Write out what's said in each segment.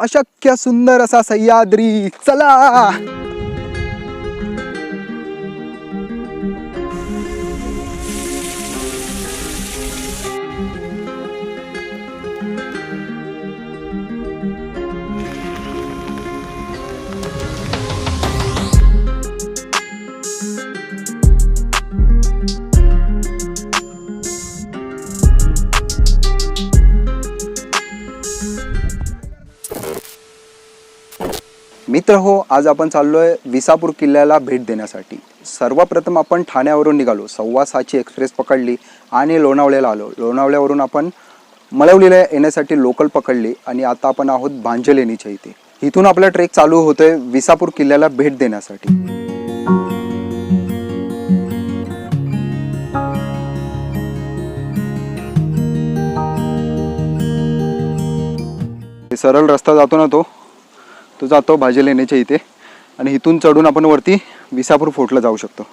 अशक्य सुंदर असा सह्याद्री चला! मित्र हो आज आपण चाललो आहे विसापूर किल्ल्याला भेट देण्यासाठी. सर्वप्रथम आपण ठाण्यावरून निघालो. सव्वा सहाची एक्सप्रेस पकडली आणि लोणावळ्याला आलो. लोणावळ्यावरून आपण मळवलीला येण्यासाठी लोकल पकडली आणि आता आपण आहोत भांजलेणीच्या इथे. इथून आपला ट्रेक चालू होतोय विसापूर किल्ल्याला भेट देण्यासाठी. सरळ रस्ता जातो ना तो? तो जातो भाजी लेण्याच्या इथे. आणि इथून चढून आपण वरती विसापूर फोर्टला जाऊ शकतो.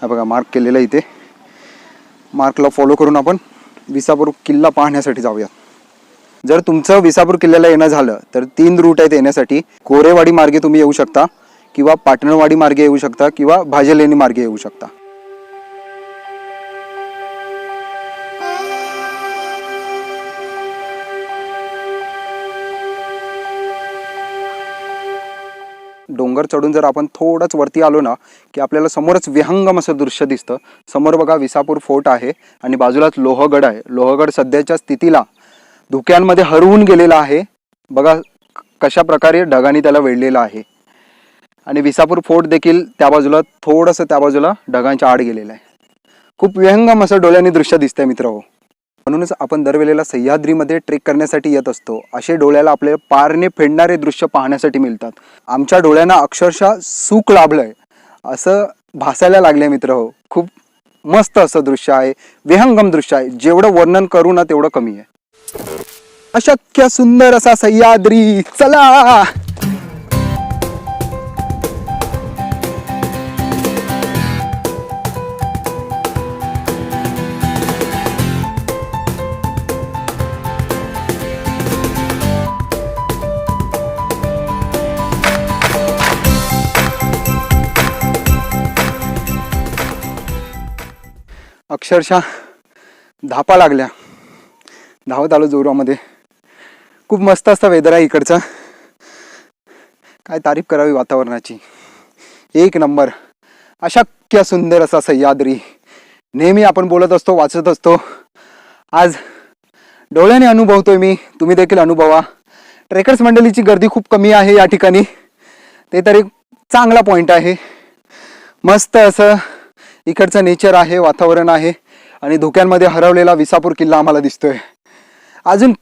हा बघा मार्क केलेला इथे. मार्कला फॉलो करून आपण विसापूर किल्ला पाहण्यासाठी जाऊयात जर तुमचं विसापूर किल्ल्याला येणं झालं तर तीन रूट आहेत येण्यासाठी. कोरेवाडी मार्गे तुम्ही येऊ शकता किंवा पाटणवाडी मार्गे येऊ शकता किंवा भाजलेणी मार्गे येऊ शकता. डोंगर चढून जर आपण थोडंच वरती आलो ना की आपल्याला समोरच विहंगम असं दृश्य दिसतं. समोर बघा विसापूर फोर्ट आहे आणि बाजूलाच लोहगड आहे. लोहगड सध्याच्या स्थितीला धुक्यांमध्ये हरवून गेलेला आहे. बघा कशा प्रकारे ढगाने त्याला वेढलेला आहे. आणि विसापूर फोर्ट देखील त्या बाजूला थोडंसं त्या बाजूला ढगांच्या आड गेलेलं आहे. खूप विहंगम असं डोळ्यांनी दृश्य दिसतंय मित्र हो म्हणूनच आपण दरवेळेला सह्याद्रीमध्ये ट्रेक करण्यासाठी येत असतो. असे डोळ्याला आपले पारने फेडणारे दृश्य पाहण्यासाठी मिळतात. आमच्या डोळ्यांना अक्षरशः सुख लाभलंय. असं भासायला लागले मित्र हो. खूप मस्त असं दृश्य आहे. विहंगम दृश्य आहे. जेवढं वर्णन करू ना तेवढं कमी आहे. अशक्य सुंदर असा सह्याद्री. चला! अक्षरशः धापा लागल्या. धावत आलो जोरामध्ये. खूप मस्त असतं वेदर आहे इकडचा. काय तारीफ करावी वातावरणाची. एक नंबर. अशक्य सुंदर असा सह्याद्री. नेहमी आपण बोलत असतो वाचत असतो. आज डोळ्याने अनुभवतोय मी. तुम्ही देखील अनुभवा. ट्रेकर्स मंडळीची गर्दी खूप कमी आहे या ठिकाणी. ते तरी चांगला पॉईंट आहे. मस्त असं इकडचं नेचर आहे वातावरण आहे. आणि धोक्यांमध्ये हरवलेला विसापूर किल्ला आम्हाला दिसतोय. अजून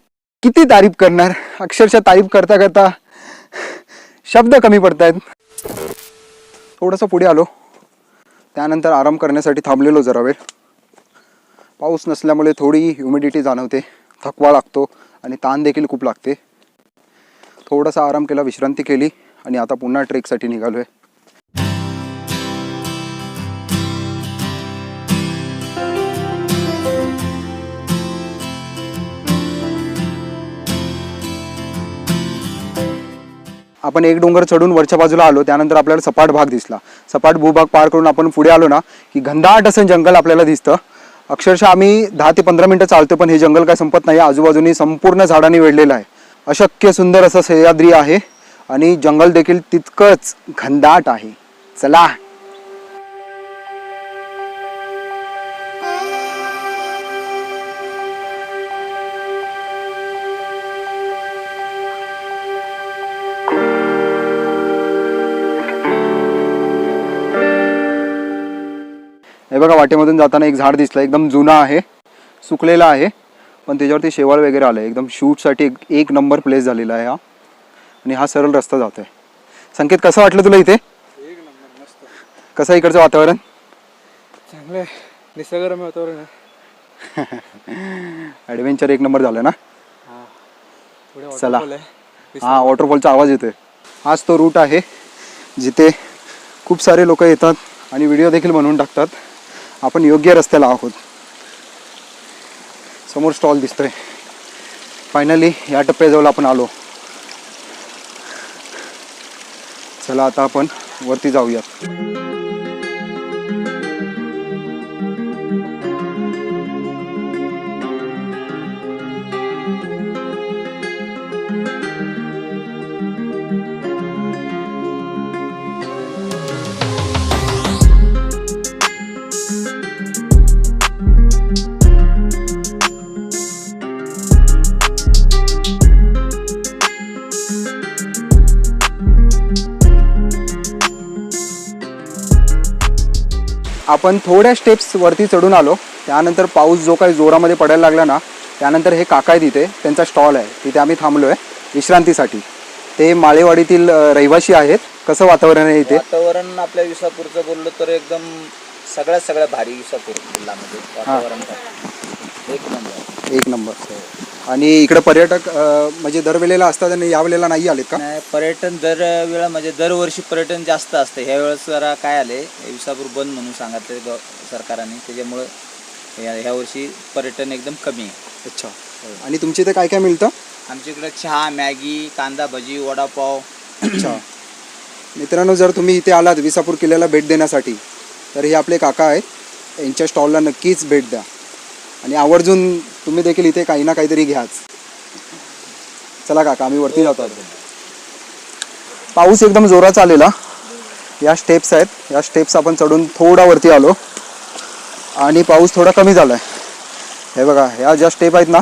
किती तारीफ करणार? अक्षरशः तारीफ करता करता शब्द कमी पडत आहेत थोडंसं पुढे आलो. त्यानंतर आराम करण्यासाठी थांबलेलो जरा वेळ. पाऊस नसल्यामुळे थोडी ह्युमिडिटी जाणवते. थकवा लागतो आणि ताण देखील खूप लागते. थोडासा आराम केला विश्रांती केली आणि आता पुन्हा ट्रेकसाठी निघालो आहे आपण एक डोंगर चढून वरच्या बाजूला आलो त्यानंतर आपल्याला सपाट भाग दिसला. सपाट भूभाग पार करून आपण पुढे आलो ना की घनदाट असं जंगल आपल्याला दिसतं. अक्षरशः आम्ही दहा ते पंधरा मिनटं चालतो पण हे जंगल काय संपत नाही. आजूबाजूनी संपूर्ण झाडांनी वेढलेलं आहे. अशक्य सुंदर असं सह्याद्री आहे आणि जंगल देखील तितकंच घनदाट आहे. चला! हे बघा वाटेमधून जाताना एक झाड दिसलं. एकदम जुना आहे. सुकलेला आहे. पण त्याच्यावरती शेवाळ वगैरे आलं एकदम शूटसाठी एक एक नंबर प्लेस झालेला आहे हा. आणि हा सरळ रस्ता जात आहे संकेत कसं वाटलं तुला इथे? एक नंबर मस्त कसं इकडचं वातावरण? चांगलं आहे निसर्गरम्य वातावरण आहे. ॲडव्हेंचर एक नंबर झालं ना? चला. हा वॉटरफॉलचा आवाज येतोय. हाच तो रूट आहे जिथे खूप सारे लोक येतात आणि व्हिडिओ देखील बनवून टाकतात. आपण योग्य रस्त्याला आहोत. समोर स्टॉल दिसतोय. फायनली या टप्प्याजवळ आपण आलो. चला आता आपण वरती जाऊयात. आपण थोड्या स्टेप्स वरती चढून आलो. त्यानंतर पाऊस जो काही जोरामध्ये पडायला लागला ना त्यानंतर हे काका आहे तिथे त्यांचा स्टॉल आहे. तिथे आम्ही थांबलो आहे विश्रांतीसाठी. ते माळेवाडीतील अ, रहिवासी आहेत. कसं वातावरण आहे इथे? वातावरण आपल्या विसापूरचं बोललो तर एकदम सगळ्यात सगळ्यात भारी विसापूर जिल्ह्यामध्ये वातावरण. एक नंबर. एक नंबर. आणि इकडे पर्यटक अ, म्हणजे दरवेळेला असतात आणि यावेळेला नाही आलेत का? नाही पर्यटन दर वेळा म्हणजे दरवर्षी पर्यटन जास्त असते. ह्या वेळेस जरा काय आले? विसापूर बंद म्हणून सांगितले ग सरकारने. त्याच्यामुळं ह्या ह्या वर्षी पर्यटन एकदम कमी आहे. अच्छा. आणि तुमच्या इथे काय काय मिळतं? आमच्या इकडे चहा मॅगी कांदा भजी वडापाव. अच्छा. मित्रांनो जर तुम्ही इथे आलात विसापूर किल्ल्याला भेट देण्यासाठी तर हे आपले काका आहेत. यांच्या स्टॉलला नक्कीच भेट द्या. आणि आवर्जून तुम्ही देखील इथे काही ना काहीतरी घ्याच. चला काका आम्ही वरती जातो पाऊस एकदम जोरात आलेला. या स्टेप्स आहेत. या स्टेप्स आपण चढून थोडा वरती आलो. आणि पाऊस थोडा कमी झाला आहे हे बघा ह्या ज्या स्टेप आहेत ना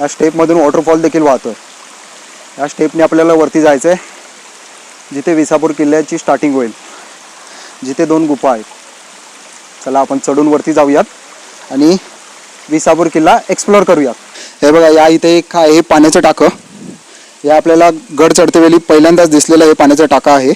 या स्टेपमधून वॉटरफॉल देखील वाहतोय. या स्टेपने आपल्याला वरती जायचं आहे जिथे विसापूर किल्ल्याची स्टार्टिंग होईल. जिथे दोन गुफा आहेत. चला आपण चढून वरती जाऊयात. आणि विसापूर किल्ला एक्सप्लोअर करूया हे बघा या इथे एक आहे हे पाण्याचं टाकं. हे आपल्याला गड चढतेवेळी पहिल्यांदाच दिसलेलं हे पाण्याचं टाका आहे.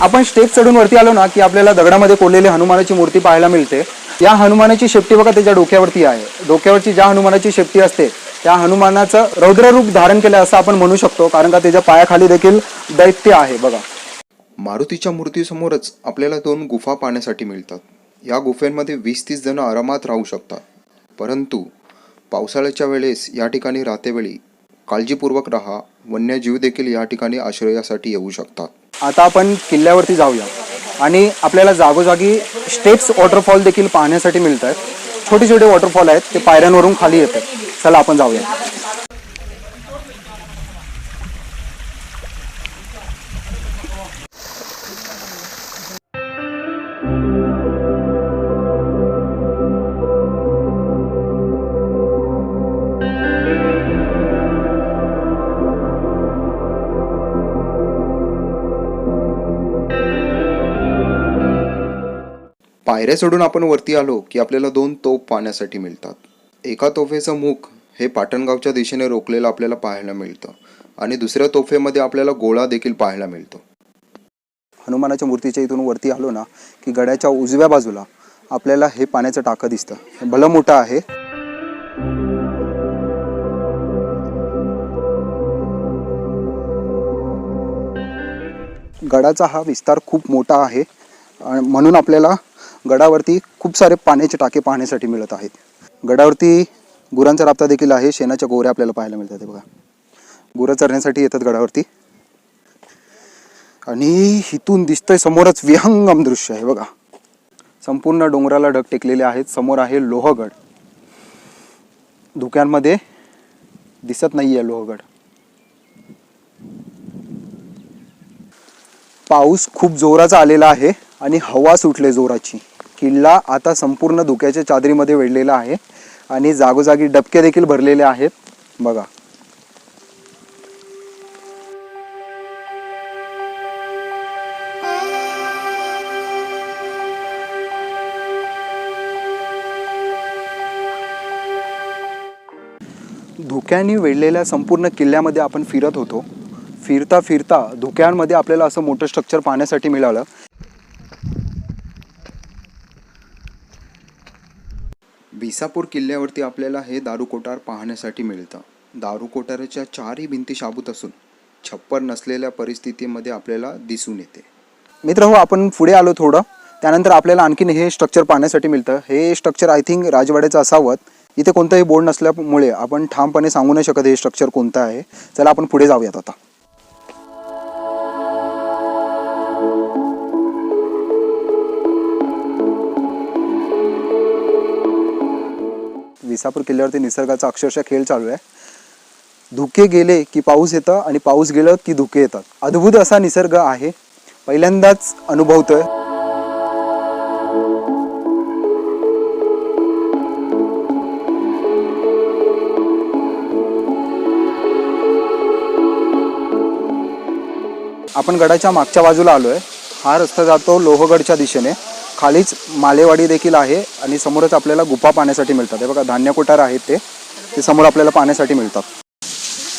आपण स्टेप चढून वरती आलो ना की आपल्याला दगडामध्ये कोरलेली हनुमानाची मूर्ती पाहायला मिळते. या हनुमानाची शेपटी बघा त्याच्या डोक्यावरती आहे. डोक्यावरची ज्या हनुमानाची शेपटी असते त्या हनुमानाचं रौद्ररूप धारण केलं असं आपण म्हणू शकतो कारण का त्याच्या पायाखाली देखील दैत्य आहे बघा. मारुतीच्या मूर्तीसमोरच आपल्याला दोन गुफा पाहण्यासाठी मिळतात. या गुफेमध्ये वीस तीस जण आरामात राहू शकतात. परंतु पावसाळ्याच्या वेळेस या ठिकाणी राहतेवेळी काळजीपूर्वक राहा वन्यजीव देखील या ठिकाणी आश्रयासाठी येऊ शकतात. आता आपण किल्ल्यावरती जाऊया. आणि आपल्याला जागोजागी स्टेप्स वॉटरफॉल देखील पाहण्यासाठी मिळत आहेत छोटे छोटे वॉटरफॉल आहेत ते पायऱ्यांवरून खाली येतात. चला आपण जाऊया. पायऱ्या चढून आपण वरती आलो की आपल्याला दोन तोफ पाहण्यासाठी मिळतात. एका तोफेचं मुख हे पाटणगावच्या दिशेने रोखलेलं आपल्याला पाहायला मिळतं आणि दुसऱ्या तोफेमध्ये आपल्याला गोळा देखील पाहायला मिळतो. हनुमानाच्या मूर्तीच्या इथून वरती आलो ना की गड्याच्या उजव्या बाजूला आपल्याला हे पाण्याचं टाकं दिसतं. हे भलं मोठं आहे. गडाचा हा विस्तार खूप मोठा आहे आणि म्हणून आपल्याला गडावरती खूप सारे पाण्याचे टाके पाहण्यासाठी मिळत आहेत. गडावरती गुरांचा राबता देखील आहे. शेणाच्या गोऱ्या आपल्याला पाहायला मिळतात बघा. गुरं चरण्यासाठी येतात गडावरती. आणि इथून दिसतंय समोरच विहंगम दृश्य आहे बघा. संपूर्ण डोंगराला ढग टेकलेले आहेत. समोर आहे लोहगड. धुक्यांमध्ये दिसत नाही आहे लोहगड. पाऊस खूप जोराचा आलेला आहे आणि हवा सुटले जोराची. किल्ला आता संपूर्ण धुक्याच्या चादरीमध्ये वेढलेला आहे आणि जागोजागी डबके देखील भरलेले आहेत. बघा. धुक्याने वेढलेल्या संपूर्ण किल्ल्यामध्ये आपण फिरत होतो. फिरता फिरता धुक्यांमध्ये आपल्याला असं मोठं स्ट्रक्चर पाहण्यासाठी मिळालं. विसापूर किल्ल्यावरती आपल्याला हे दारू पाहण्यासाठी मिळतं. दारू कोठाराच्या चारही भिंती शाबूत असून छप्पर नसलेल्या परिस्थितीमध्ये आपल्याला दिसून येते. मित्र हो आपण पुढे आलो थोडं. त्यानंतर आपल्याला आणखीन हे स्ट्रक्चर पाहण्यासाठी मिळतं. हे स्ट्रक्चर आय थिंक राजवाड्याचं असावं. इथे कोणतंही बोर्ड नसल्यामुळे आपण ठामपणे सांगू नाही शकत हे स्ट्रक्चर कोणतं आहे. चला आपण पुढे जाऊयात आता. विसापूर किल्ल्यावरती निसर्गाचा अक्षरशः खेळ चालू आहे. धुके गेले की पाऊस येतं आणि पाऊस गेलं की धुके येतात. अद्भुत असा निसर्ग आहे. पहिल्यांदाच अनुभवतोय. आपण गडाच्या मागच्या बाजूला आलोय. हा रस्ता जातो लोहगडच्या दिशेने. खालीच मालेवाडी देखील आहे आणि समोरच आपल्याला गुफा पाण्यासाठी मिळतात. हे बघा धान्य कोठार आहेत ते. ते समोर आपल्याला पाण्यासाठी मिळतात.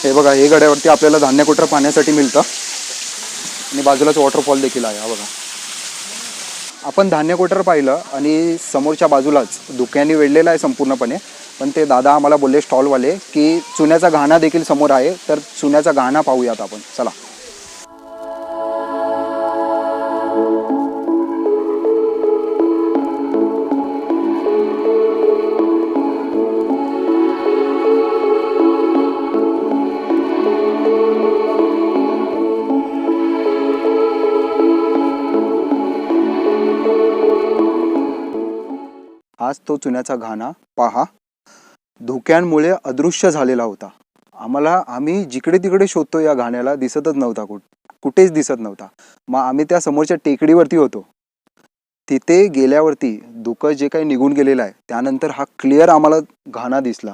हे बघा हे गड्यावरती आपल्याला धान्य कोठार पाहण्यासाठी मिळतं. आणि बाजूलाच वॉटरफॉल देखील आहे हा बघा. आपण धान्य कोठार पाहिलं आणि समोरच्या बाजूलाच धुक्याने वेढलेलं आहे संपूर्णपणे पण ते दादा आम्हाला बोलले स्टॉलवाले की चुन्याचा घाणा देखील समोर आहे तर चुन्याचा घाणा पाहूयात आपण. चला. तो चुन्याचा घाणा पहा. धुक्यांमुळे अदृश्य झालेला होता. आम्हाला आम्ही जिकडे तिकडे शोधतो या घाण्याला दिसतच नव्हता कुठ कुठेच दिसत नव्हता. मग आम्ही त्या समोरच्या टेकडीवरती होतो. तिथे गेल्यावरती धुकं जे काही निघून गेलेलं आहे त्यानंतर हा क्लिअर आम्हाला घाणा दिसला.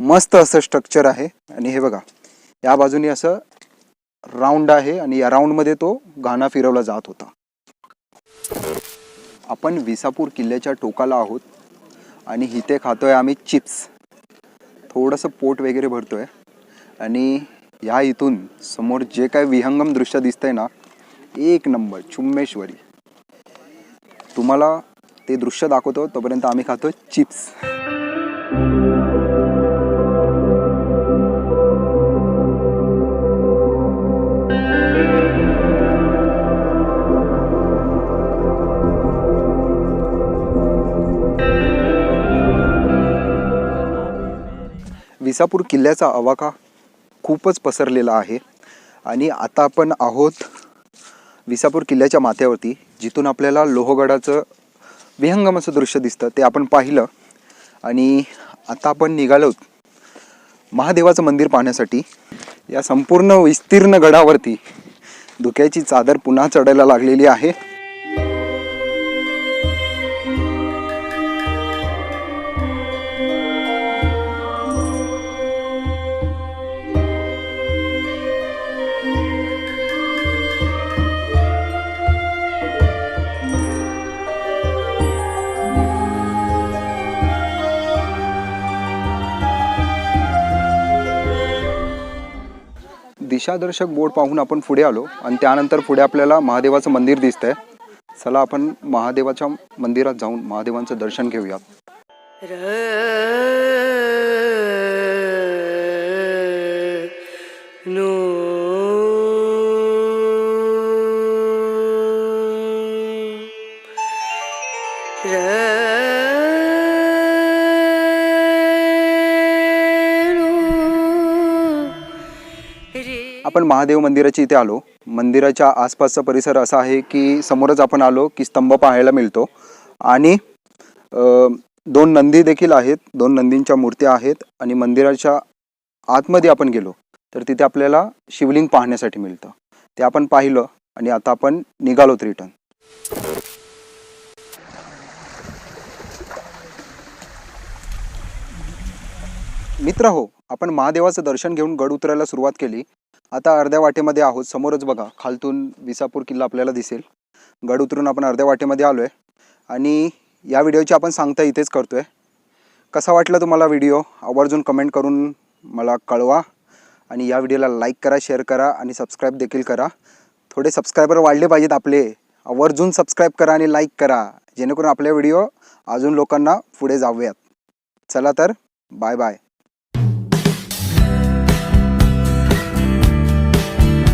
मस्त असं स्ट्रक्चर आहे आणि हे बघा या बाजूने असं राऊंड आहे आणि या राऊंडमध्ये तो घाणा फिरवला जात होता. आपण विसापूर किल्ल्याच्या टोकाला आहोत. आणि इथे खातोय आम्ही चिप्स. थोडंसं पोट वगैरे भरतोय. आणि या इथून समोर जे काय विहंगम दृश्य दिसतंय ना एक नंबर चुम्मेश्वरी. तुम्हाला ते दृश्य दाखवतो तोपर्यंत आम्ही खातो चिप्स. विसापूर किल्ल्याचा अवाका खूपच पसरलेला आहे. आणि आता आपण आहोत विसापूर किल्ल्याच्या माथ्यावरती जिथून आपल्याला लोहगडाचं विहंगमाचं दृश्य दिसतं ते आपण पाहिलं. आणि आता आपण निघालो महादेवाचं मंदिर पाहण्यासाठी. या संपूर्ण विस्तीर्ण गडावरती धुक्याची चादर पुन्हा चढायला लागलेली आहे. दिशादर्शक बोर्ड पाहून आपण पुढे आलो आणि त्यानंतर पुढे आपल्याला महादेवाचं मंदिर दिसतंय. चला आपण महादेवाच्या मंदिरात जाऊन महादेवांचं दर्शन घेऊयात. आपण महादेव मंदिराच्या इथे आलो. मंदिराच्या आसपासचा परिसर असा आहे की समोरच आपण आलो की स्तंभ पाहायला मिळतो. आणि दोन नंदी देखील आहेत. दोन नंदींच्या मूर्त्या आहेत आणि मंदिराच्या आतमध्ये आपण गेलो तर तिथे आपल्याला शिवलिंग पाहण्यासाठी मिळतं. ते आपण पाहिलं आणि आता आपण निघालोत रिटर्न मित्र हो आपण महादेवाचं दर्शन घेऊन गड उतरायला सुरुवात केली. आता अर्ध्या वाटेमध्ये आहोत. समोरच बघा खालतून विसापूर किल्ला आपल्याला दिसेल. गड उतरून आपण अर्ध्या वाटेमध्ये आलो आहे आणि या व्हिडिओची आपण सांगता इथेच करतो आहे कसा वाटला तुम्हाला व्हिडिओ? आवर्जून कमेंट करून मला कळवा. आणि या व्हिडिओला लाईक करा शेअर करा आणि सबस्क्राईब देखील करा. थोडे सबस्क्रायबर वाढले पाहिजेत आपले. आवर्जून सबस्क्राईब करा आणि लाईक करा. जेणेकरून आपले व्हिडिओ अजून लोकांना पुढे जाऊयात. चला तर बाय बाय.